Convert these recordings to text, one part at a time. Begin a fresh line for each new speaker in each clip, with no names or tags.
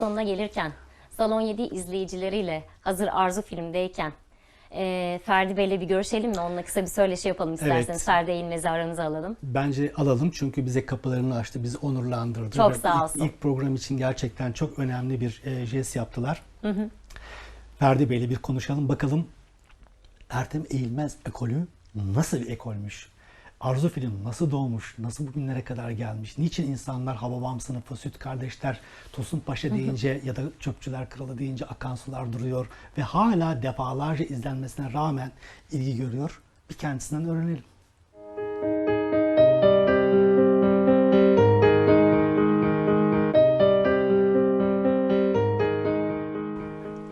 sonuna gelirken Salon 7 izleyicileriyle hazır Arzu filmdeyken e, Ferdi Bey'le bir görüşelim mi? Onunla kısa bir söyleşi yapalım isterseniz.
Evet.
Ferdi Eğilmez'i aranıza alalım.
Bence alalım çünkü bize kapılarını açtı, bizi onurlandırdı.
Çok sağ
ilk-
olsun.
İlk, program için gerçekten çok önemli bir e, jest yaptılar. Ferdi Bey'le bir konuşalım. Bakalım Ertem Eğilmez ekolü nasıl bir ekolmüş? Arzu film nasıl doğmuş? Nasıl bugünlere kadar gelmiş? Niçin insanlar Hababam sınıfı, Süt Kardeşler, Tosun Paşa deyince ya da Çöpçüler Kralı deyince akan sular duruyor ve hala defalarca izlenmesine rağmen ilgi görüyor? Bir kendisinden öğrenelim.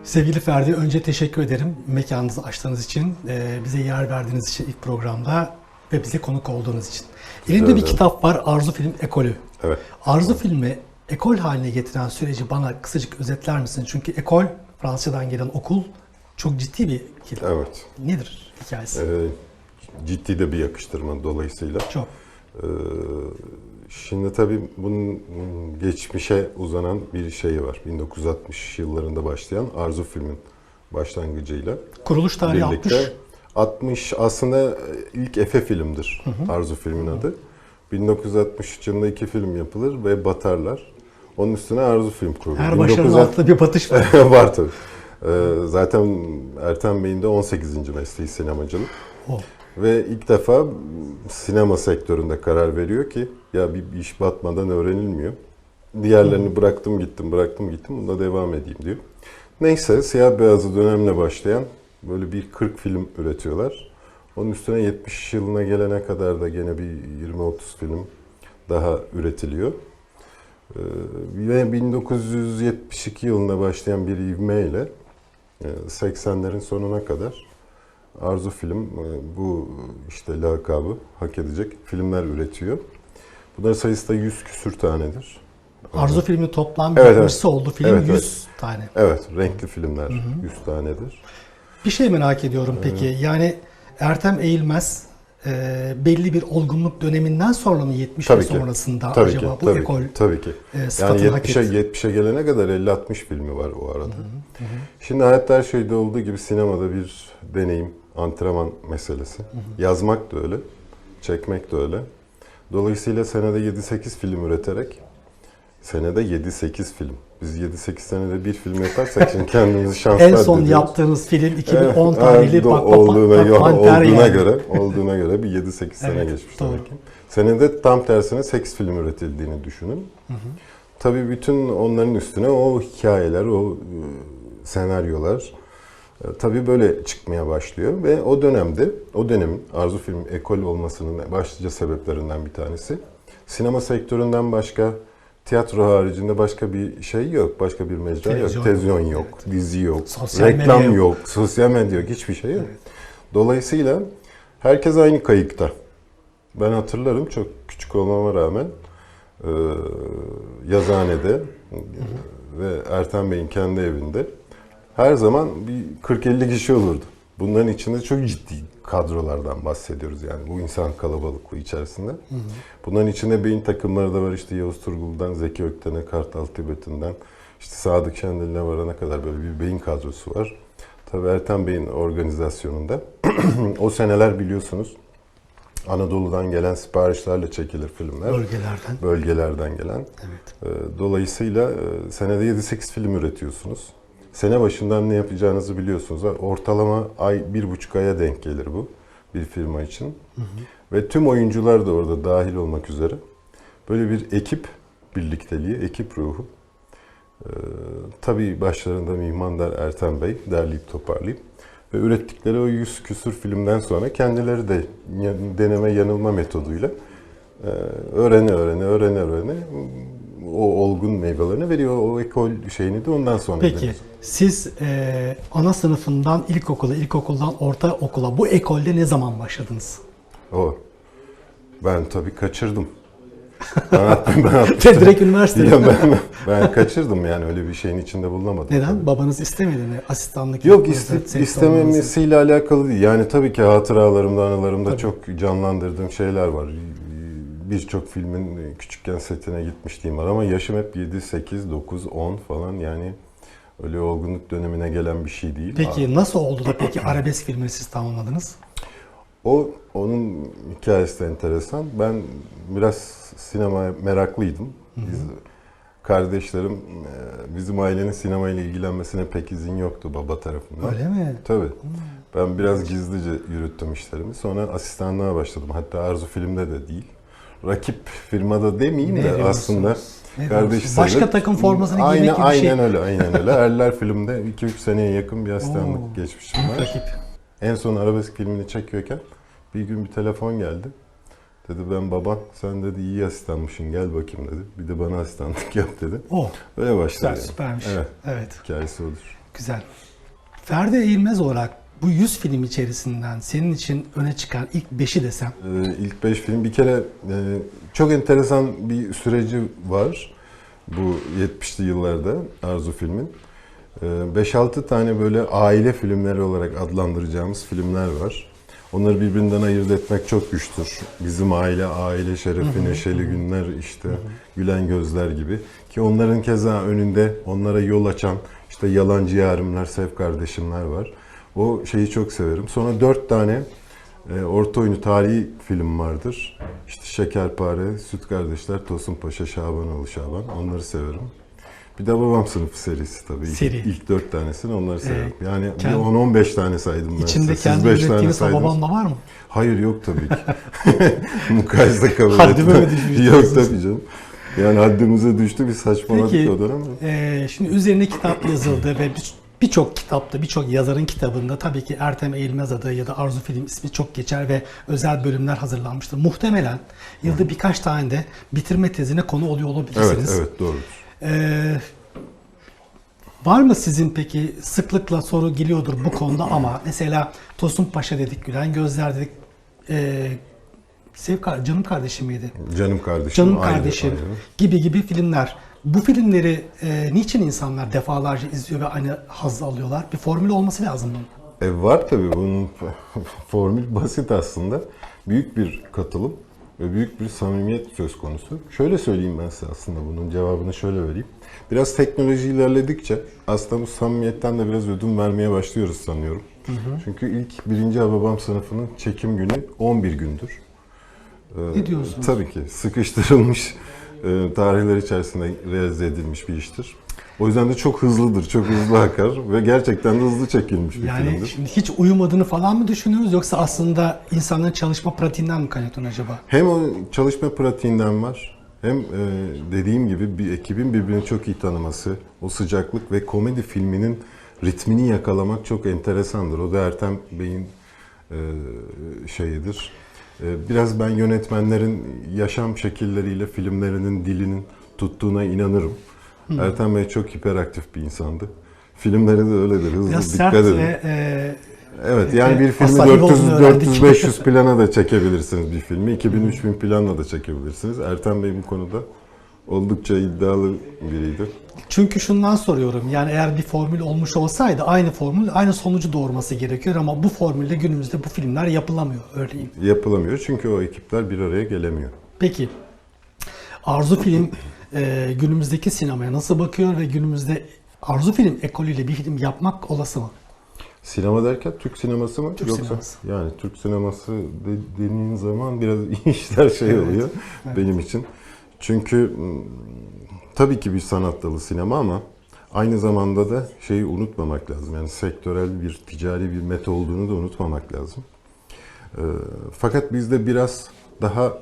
Sevgili Ferdi, önce teşekkür ederim mekanınızı açtığınız için, bize yer verdiğiniz için ilk programda ve bize konuk olduğunuz için. Elimde bir
ederim.
kitap var, Arzu Film Ekolü.
Evet.
Arzu filmi ekol haline getiren süreci bana kısacık özetler misin? Çünkü ekol, Fransızcadan gelen okul, çok ciddi bir kelime.
Evet.
Nedir hikayesi?
Ee, ciddi de bir yakıştırma dolayısıyla.
Çok.
Ee, şimdi tabii bunun geçmişe uzanan bir şeyi var. 1960 yıllarında başlayan Arzu filmin başlangıcıyla
Kuruluş tarihi
birlikte.
60.
60 aslında ilk Efe filmdir Arzu filmin adı. 1963 yılında iki film yapılır ve batarlar. Onun üstüne Arzu film kurulur.
Her başarının
1960
altında bir batış var.
var tabii. Ee, zaten Ertem Bey'in de 18. mesleği sinemacılık.
O.
Ve ilk defa sinema sektöründe karar veriyor ki ya bir iş batmadan öğrenilmiyor. Diğerlerini bıraktım gittim bıraktım gittim bunda devam edeyim diyor. Neyse siyah beyazı dönemle başlayan böyle bir 40 film üretiyorlar. Onun üstüne 70 yılına gelene kadar da gene bir 20-30 film daha üretiliyor. Ee, Ve 1972 yılında başlayan bir ivmeyle e, 80'lerin sonuna kadar Arzu Film e, bu işte lakabı hak edecek filmler üretiyor. Bunların sayısı da 100 küsür tanedir.
Arzu filmi toplam
Evet, evet.
70'si oldu. Film
Evet,
100
evet.
tane.
Evet, renkli filmler 100 tanedir.
Bir şey merak ediyorum peki. Yani Ertem Eğilmez e, belli bir olgunluk döneminden sonra mı 70
Tabii ki.
sonrasında
Tabii
acaba
ki,
bu
tabii
ekol
ki, tabii ki.
e,
Yani
sıfatını hak
70'e
etti?
70'e gelene kadar 50-60 filmi var o arada. Şimdi hayatta her şeyde olduğu gibi sinemada bir deneyim, antrenman meselesi. Yazmak da öyle, çekmek de öyle. Dolayısıyla senede 7-8 film üreterek senede 7-8 film. Biz 7-8 senede bir film yaparsak şimdi kendimizi şanslı
En son
addediyoruz.
yaptığınız film 2010
Evet,
tarihli bak, bak,
göre,
Panter
olduğuna
yani.
göre olduğuna göre bir 7-8 sene
Evet,
geçmiş
doğru.
demek ki. Senede tam tersine 8 film üretildiğini düşünün. Tabii bütün onların üstüne o hikayeler, o e, senaryolar e, tabii böyle çıkmaya başlıyor ve o dönemde, o dönemin Arzu Film ekol olmasının başlıca sebeplerinden bir tanesi sinema sektöründen başka tiyatro haricinde başka bir şey yok, başka bir mecra
Televizyon
yok, televizyon
yok,
yok,
evet.
dizi yok,
Sosyal
reklam yok.
yok.
sosyal medya yok, hiçbir şey yok. Dolayısıyla herkes aynı kayıkta. Ben hatırlarım çok küçük olmama rağmen e, yazıhanede e, ve Ertem Bey'in kendi evinde her zaman bir 40-50 kişi olurdu. Bunların içinde çok ciddi kadrolardan bahsediyoruz yani bu insan kalabalıklığı içerisinde. Bunların içinde beyin takımları da var işte Yavuz Turgul'dan Zeki Ökten'e, Kartal Tibet'inden işte Sadık Şendil'e varana kadar böyle bir beyin kadrosu var. Tabii Ertem Bey'in organizasyonunda o seneler biliyorsunuz Anadolu'dan gelen siparişlerle çekilir filmler.
Bölgelerden.
Bölgelerden gelen.
Evet.
Ee, Dolayısıyla e, senede 7-8 film üretiyorsunuz. Sene başından ne yapacağınızı biliyorsunuz. Ortalama ay, bir buçuk aya denk gelir bu bir firma için. Ve tüm oyuncular da orada dahil olmak üzere. Böyle bir ekip birlikteliği, ekip ruhu. Ee, tabii başlarında Mihmandar Ertem Bey derleyip toparlayıp ve ürettikleri o yüz küsür filmden sonra kendileri de deneme yanılma metoduyla e, öğrene öğrene öğrene öğrene o olgun meyvelerini veriyor. O ekol şeyini de ondan sonra
Peki
veriyoruz.
siz e, ana sınıfından ilkokula, ilkokuldan ortaokula bu ekolde ne zaman başladınız?
O. Ben tabii kaçırdım. Ben, ben,
direkt üniversitede.
Ya ben, ben kaçırdım yani öyle bir şeyin içinde bulunamadım.
Neden? Babanız istemedi mi? Asistanlık
Yok iste,
sektör olmanızı?
istememesiyle alakalı değil. Yani tabii ki hatıralarımda, anılarımda
Tabii.
çok canlandırdığım şeyler var. Birçok filmin küçükken setine gitmişliğim var ama yaşım hep 7, 8, 9, 10 falan yani öyle olgunluk dönemine gelen bir şey değil.
Peki nasıl oldu da peki arabesk filmini siz tamamladınız?
O onun hikayesi de enteresan. Ben biraz sinemaya meraklıydım. Biz kardeşlerim e, bizim ailenin sinemayla ilgilenmesine pek izin yoktu baba tarafından.
Öyle mi?
Tabii. Ben biraz gizlice yürüttüm işlerimi. Sonra asistanlığa başladım. Hatta Arzu filmde de değil. Rakip firmada demeyeyim
Ne
de
diyorsunuz?
aslında
Ne
kardeş sayılır.
Başka takım formasını
aynen,
giymek gibi bir şey.
Aynen öyle, aynen öyle. Erler filmde 2-3 seneye yakın bir asistanlık geçmişim var.
Rakip.
En son arabesk filmini çekiyorken bir gün bir telefon geldi. Dedi ben baban sen dedi iyi asistanmışsın gel bakayım dedi. Bir de bana asistanlık yap dedi.
O.
Öyle başladı.
Güzel,
yani.
süpermiş.
Evet.
evet.
Hikayesi odur.
Güzel. Ferdi Eğilmez olarak bu 100 film içerisinden senin için öne çıkan ilk 5'i desem
Ee, ilk 5 film bir kere e, çok enteresan bir süreci var bu 70'li yıllarda Arzu filmin. Ee, 5-6 tane böyle aile filmleri olarak adlandıracağımız filmler var. Onları birbirinden ayırt etmek çok güçtür. Bizim aile, aile şerefi, neşeli günler işte, gülen gözler gibi. Ki onların keza önünde onlara yol açan işte yalancı yarimler, sev kardeşimler var. O şeyi çok severim. Sonra dört tane e, orta oyunu tarihi film vardır. İşte Şekerpare, Süt Kardeşler, Tosun Paşa, Şabanoğlu Şaban. Onları severim. Bir de Babam Sınıfı serisi tabii. İlk,
Seri.
ilk dört tanesini onları severim. yani bir
kend-
10-15 tane saydım ben.
içinde
size.
kendi ürettiğiniz
saydınız.
babam da var mı?
Hayır yok tabii ki. Mukayese kabul
Haddime mi düşmüş
Yok tabii canım. Yani haddimize düştü bir saçmaladık
Peki,
o dönem.
Ee, şimdi üzerine kitap yazıldı ve bir- birçok kitapta, birçok yazarın kitabında tabii ki Ertem Eğilmez adı ya da Arzu Film ismi çok geçer ve özel bölümler hazırlanmıştır. Muhtemelen yılda birkaç tane de bitirme tezine konu oluyor
Evet,
olabilirsiniz.
evet doğrudur.
Ee, var mı sizin peki sıklıkla soru geliyordur bu konuda ama mesela Tosun Paşa dedik, Gülen Gözler dedik, ee, Sev canım kardeşim miydi?
Canım kardeşim.
Canım kardeşim
ayrı.
gibi gibi filmler. Bu filmleri e, niçin insanlar defalarca izliyor ve aynı hazzı alıyorlar? Bir formülü olması lazım bunun.
E var tabii bunun formül basit aslında. Büyük bir katılım ve büyük bir samimiyet söz konusu. Şöyle söyleyeyim ben size aslında bunun cevabını şöyle vereyim. Biraz teknoloji ilerledikçe aslında bu samimiyetten de biraz ödün vermeye başlıyoruz sanıyorum. Çünkü ilk birinci Hababam sınıfının çekim günü 11 gündür. Ee,
Ne diyorsunuz?
Tabii ki sıkıştırılmış e, tarihler içerisinde realize edilmiş bir iştir. O yüzden de çok hızlıdır, çok hızlı akar ve gerçekten de hızlı çekilmiş bir
Yani
filmdir.
şimdi hiç uyumadığını falan mı düşünüyoruz yoksa aslında insanların çalışma pratiğinden mi kaynaklanıyor acaba?
Hem o çalışma pratiğinden var, hem e, dediğim gibi bir ekibin birbirini çok iyi tanıması, o sıcaklık ve komedi filminin ritmini yakalamak çok enteresandır. O da Ertem Bey'in e, şeyidir. E, biraz ben yönetmenlerin yaşam şekilleriyle filmlerinin dilinin tuttuğuna inanırım. Ertem Bey çok hiperaktif bir insandı. Filmleri de öyledir. Hızlı
Biraz
dikkat
sert
edin.
ve e,
Evet yani bir filmi
Asabi
400
olduğunu öğrendik.
400 500 plana da çekebilirsiniz bir filmi. 2000 3000 planla da çekebilirsiniz. Ertem Bey bu konuda oldukça iddialı biriydi.
çünkü şundan soruyorum. Yani eğer bir formül olmuş olsaydı aynı formül aynı sonucu doğurması gerekiyor ama bu formülde günümüzde bu filmler yapılamıyor örneğin.
Yapılamıyor çünkü o ekipler bir araya gelemiyor.
Peki Arzu Film e, günümüzdeki sinemaya nasıl bakıyor ve günümüzde Arzu Film ekolüyle bir film yapmak olası mı?
Sinema derken Türk sineması mı?
Türk
Yoksa
sineması.
yani Türk sineması de- dediğin zaman biraz işler şey
Evet,
oluyor benim için. Çünkü tabii ki bir sanat dalı sinema ama aynı zamanda da şeyi unutmamak lazım. Yani sektörel bir ticari bir meta olduğunu da unutmamak lazım. Fakat bizde biraz daha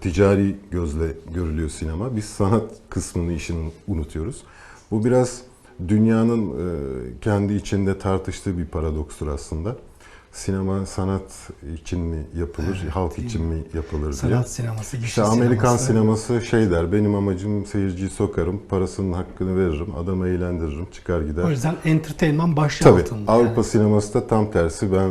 ticari gözle görülüyor sinema. Biz sanat kısmını işin unutuyoruz. Bu biraz dünyanın kendi içinde tartıştığı bir paradokstur aslında. Sinema sanat için mi yapılır, halk için mi yapılır diye.
Sanat sineması, gişe
İşte Amerikan
sineması.
sineması şey der, benim amacım seyirciyi sokarım, parasının hakkını veririm, adamı eğlendiririm, çıkar gider.
O yüzden entertainment başlığı
Tabii.
altında.
Avrupa
yani.
sineması da tam tersi. Ben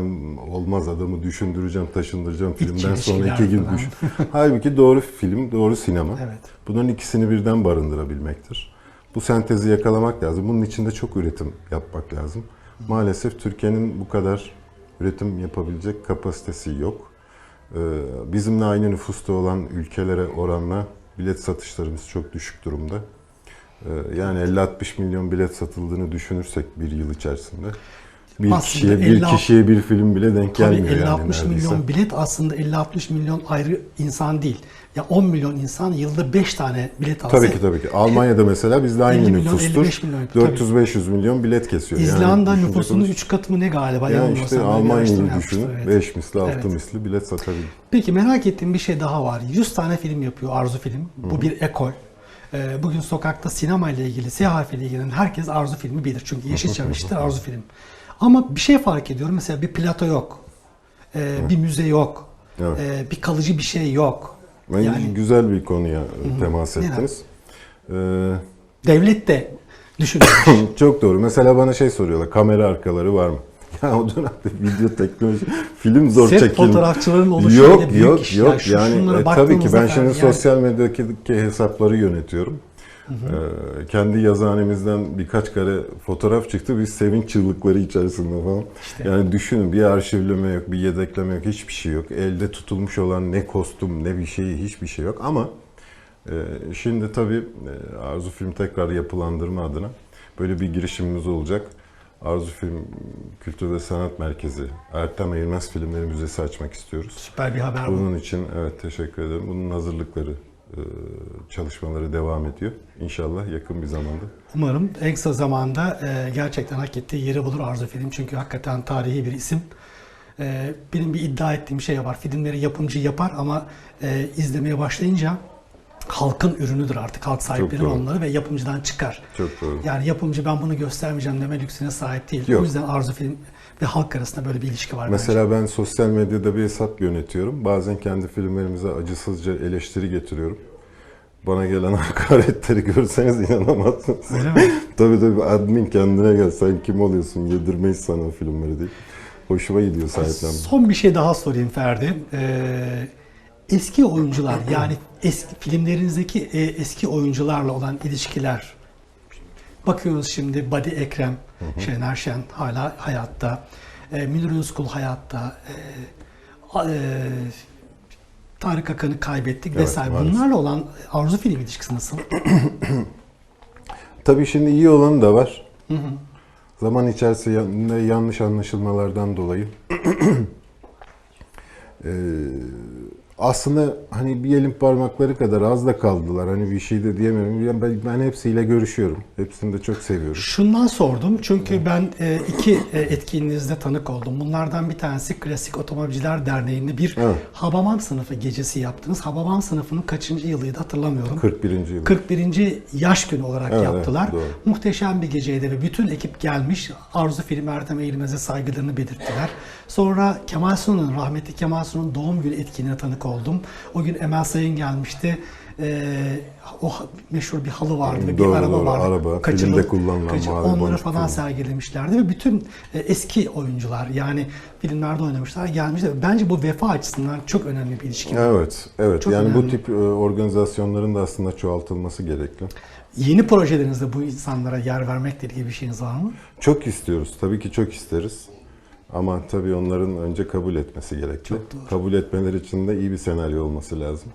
olmaz adamı düşündüreceğim, taşındıracağım filmden sonra iki gün düş. Halbuki doğru film, doğru sinema.
Evet.
Bunların ikisini birden barındırabilmektir. Bu sentezi yakalamak lazım. Bunun için de çok üretim yapmak lazım. Maalesef Türkiye'nin bu kadar üretim yapabilecek kapasitesi yok. Ee, Bizimle aynı nüfusta olan ülkelere oranla bilet satışlarımız çok düşük durumda. Ee, Yani 50-60 milyon bilet satıldığını düşünürsek bir yıl içerisinde bir
Aslında
kişiye bir
50
kişiye bir film bile denk
Tabii
gelmiyor
50-60
yani neredeyse.
milyon bilet aslında 50-60 milyon ayrı insan değil. Ya 10 milyon insan yılda 5 tane bilet alsa
Tabii ki tabii ki. Almanya'da mesela bizde aynı
50 milyon,
nüfustur.
55 milyon, tabii.
400-500 milyon bilet kesiyor. Yani
İzlanda
düşünecek
nüfusunun
olursak-
3 katı mı ne galiba?
Yani işte Almanya'yı düşünün.
yapmıştım, evet.
5 misli 6
Evet.
misli bilet satabilir.
Peki merak ettiğim bir şey daha var. 100 tane film yapıyor Arzu Film. Bu bir ekol. Ee, Bugün sokakta sinema ile ilgili, siyah ile ilgilenen herkes Arzu Filmi bilir. Çünkü Yeşilçam eşittir Arzu Film. Ama bir şey fark ediyorum. Mesela bir plato yok. Ee, bir müze yok.
Evet.
Ee, bir kalıcı bir şey yok.
Bence
Yani
güzel bir konuya temas
Neden?
ettiniz. Ee,
devlet de düşünüyor.
çok doğru. Mesela bana şey soruyorlar. Kamera arkaları var mı? Ya o dönemde video teknoloji film zor
Set
çekilmiş.
fotoğrafçıların oluşu
Yok
büyük
yok
iş.
yok.
Yani şu-
Yani
şunlara
e, tabii ki ben şimdi
yani-
sosyal medyadaki hesapları yönetiyorum. Ee, kendi yazıhanemizden birkaç kare fotoğraf çıktı. Biz sevinç çığlıkları içerisinde falan. Yani düşünün bir arşivleme yok, bir yedekleme yok, hiçbir şey yok. Elde tutulmuş olan ne kostüm, ne bir şey, hiçbir şey yok. Ama e, şimdi tabii e, Arzu Film tekrar yapılandırma adına böyle bir girişimimiz olacak. Arzu Film Kültür ve Sanat Merkezi, Ertem Eğilmez Filmleri Müzesi açmak istiyoruz.
Süper bir haber bu.
Bunun için evet teşekkür ederim. Bunun hazırlıkları, çalışmaları devam ediyor. İnşallah yakın bir zamanda.
Umarım en kısa zamanda e, gerçekten hak ettiği yeri bulur Arzu Film. Çünkü hakikaten tarihi bir isim. E, benim bir iddia ettiğim şey var. Filmleri yapımcı yapar ama e, izlemeye başlayınca halkın ürünüdür artık. Halk sahiplenir onları ve yapımcıdan çıkar.
Çok doğru.
Yani yapımcı ben bunu göstermeyeceğim deme lüksüne sahip değil.
Yok.
O yüzden Arzu Film ve halk arasında böyle bir ilişki var bence.
Mesela ben sosyal medyada bir hesap yönetiyorum. Bazen kendi filmlerimize acısızca eleştiri getiriyorum. Bana gelen hakaretleri görseniz inanamazsınız.
Öyle mi?
tabii tabii admin kendine gel sen kim oluyorsun yedirmeyiz sana filmleri değil. Hoşuma gidiyor sahiplenmek.
Son bir şey daha sorayım Ferdi. Ee, eski oyuncular yani eski filmlerinizdeki e, eski oyuncularla olan ilişkiler. Bakıyoruz şimdi Badi Ekrem, Şener Şen hala hayatta. E, Münir Özkul hayatta. E, e, Tarık Akan'ı kaybettik
Evet,
vesaire.
maalesef.
Bunlarla olan Arzu film ilişkisi nasıl?
Tabii şimdi iyi olanı da var. Zaman içerisinde yanlış anlaşılmalardan dolayı Eee, aslında hani bir elin parmakları kadar az da kaldılar. Hani bir şey de diyemiyorum. Ben, ben hepsiyle görüşüyorum. Hepsini de çok seviyorum.
Şundan sordum çünkü ben e, iki e, etkinliğinizde tanık oldum. Bunlardan bir tanesi Klasik Otomobilciler Derneği'nde bir
Evet.
Hababam sınıfı gecesi yaptınız. Hababam sınıfının kaçıncı yılıydı hatırlamıyorum.
41. yıl.
41. yaş günü olarak
Evet,
yaptılar.
evet, doğru.
Muhteşem bir geceydi ve bütün ekip gelmiş. Arzu Film Erdem Eğilmez'e saygılarını belirttiler. Sonra Kemal Sun'un, rahmetli Kemal Sun'un doğum günü etkinliğine tanık oldum. O gün Emel Sayın gelmişti. Ee, o meşhur bir halı vardı ve bir
Doğru,
araba
doğru.
vardı.
Araba,
Kaçırılıp-
filmde kullanılan
kaçır-
mavi
Onları falan
film.
sergilemişlerdi ve bütün e, eski oyuncular yani filmlerde oynamışlar gelmişler. Bence bu vefa açısından çok önemli bir ilişki.
Evet, evet.
Çok
yani bu
önemli.
tip e, organizasyonların da aslında çoğaltılması gerekli.
Yeni projelerinizde bu insanlara yer vermekle ilgili bir şeyiniz var mı?
Çok istiyoruz. Tabii ki çok isteriz. Ama tabii onların önce kabul etmesi gerekli. Kabul etmeleri için de iyi bir senaryo olması lazım.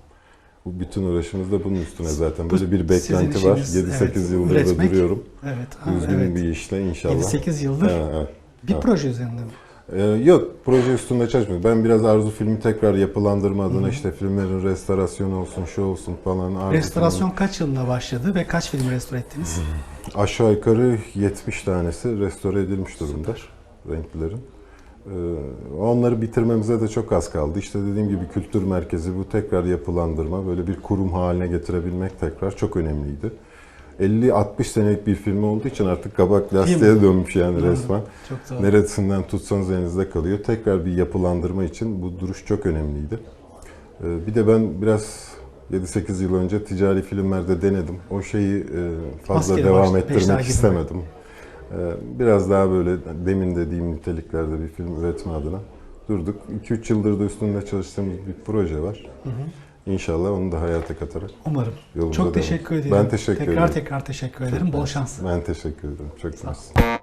Bu bütün uğraşımız da bunun üstüne zaten. Böyle bir beklenti var.
işiniz,
7-8
evet,
yıldır
üretmek.
da duruyorum.
Evet. ha,
Düzgün
evet.
bir işle inşallah.
7-8 yıldır
Evet, evet.
bir proje üzerinde mi?
Ee, yok, proje üstünde çalışmıyorum. Ben biraz Arzu filmi tekrar yapılandırma adına işte filmlerin restorasyonu olsun, şu olsun falan. Arzu
Restorasyon kaç yılında başladı ve kaç film restore ettiniz?
filmi- Aşağı yukarı 70 tanesi restore edilmiş durumda renklerin. Ee, onları bitirmemize de çok az kaldı. İşte dediğim gibi kültür merkezi bu tekrar yapılandırma, böyle bir kurum haline getirebilmek tekrar çok önemliydi. 50-60 senelik bir film olduğu için artık kabak lastiğe dönmüş yani resmen.
Çok doğru.
Neresinden tutsanız elinizde kalıyor. Tekrar bir yapılandırma için bu duruş çok önemliydi. Ee, Bir de ben biraz 7-8 yıl önce ticari filmlerde denedim. O şeyi e, fazla
Maskeli
devam ettirmek istemedim. Ee, Biraz daha böyle demin dediğim niteliklerde bir film üretme adına durduk. 2-3 yıldır da üstünde çalıştığımız bir proje var. İnşallah onu da hayata katarak
Umarım. Çok teşekkür ederim.
Ben teşekkür
tekrar
ederim.
Tekrar tekrar teşekkür ederim. Bol şans.
ben teşekkür ederim. Çok sağ olun.